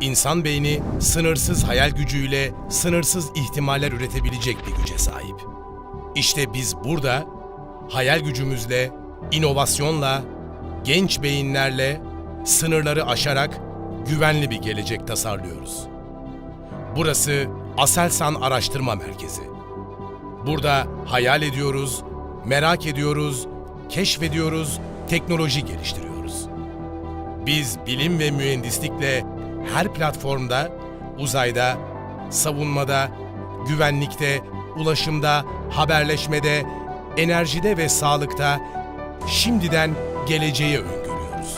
İnsan beyni sınırsız hayal gücüyle sınırsız ihtimaller üretebilecek bir güce sahip. İşte biz burada hayal gücümüzle, inovasyonla, genç beyinlerle sınırları aşarak güvenli bir gelecek tasarlıyoruz. Burası Aselsan Araştırma Merkezi. Burada hayal ediyoruz, merak ediyoruz, keşfediyoruz, teknoloji geliştiriyoruz. Biz bilim ve mühendislikle her platformda, uzayda, savunmada, güvenlikte, ulaşımda, haberleşmede, enerjide ve sağlıkta şimdiden geleceği öngörüyoruz.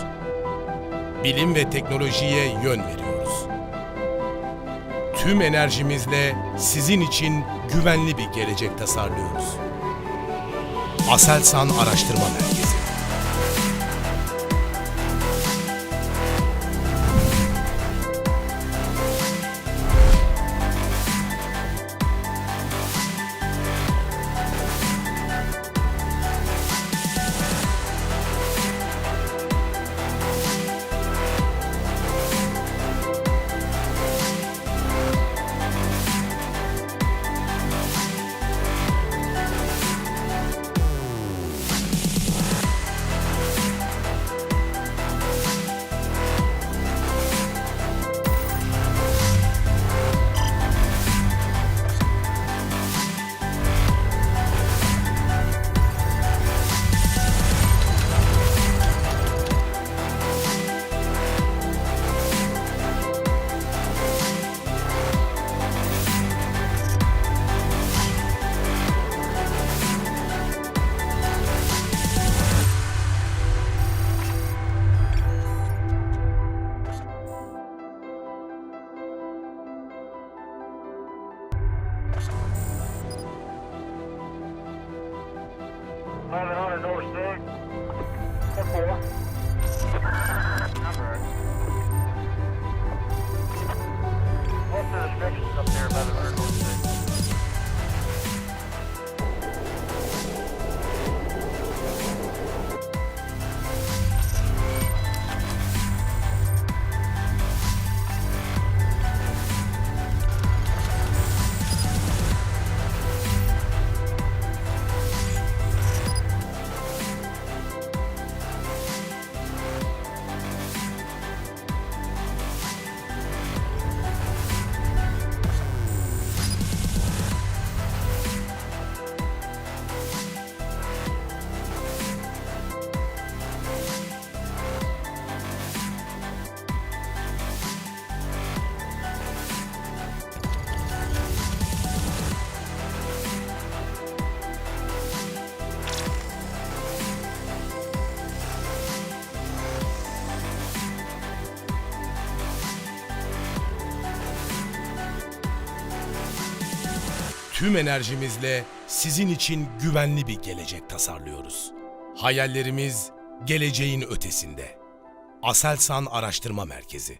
Bilim ve teknolojiye yön veriyoruz. Tüm enerjimizle sizin için güvenli bir gelecek tasarlıyoruz. Aselsan Araştırma Merkezi. โค้ง Tüm enerjimizle sizin için güvenli bir gelecek tasarlıyoruz. Hayallerimiz geleceğin ötesinde. Aselsan Araştırma Merkezi.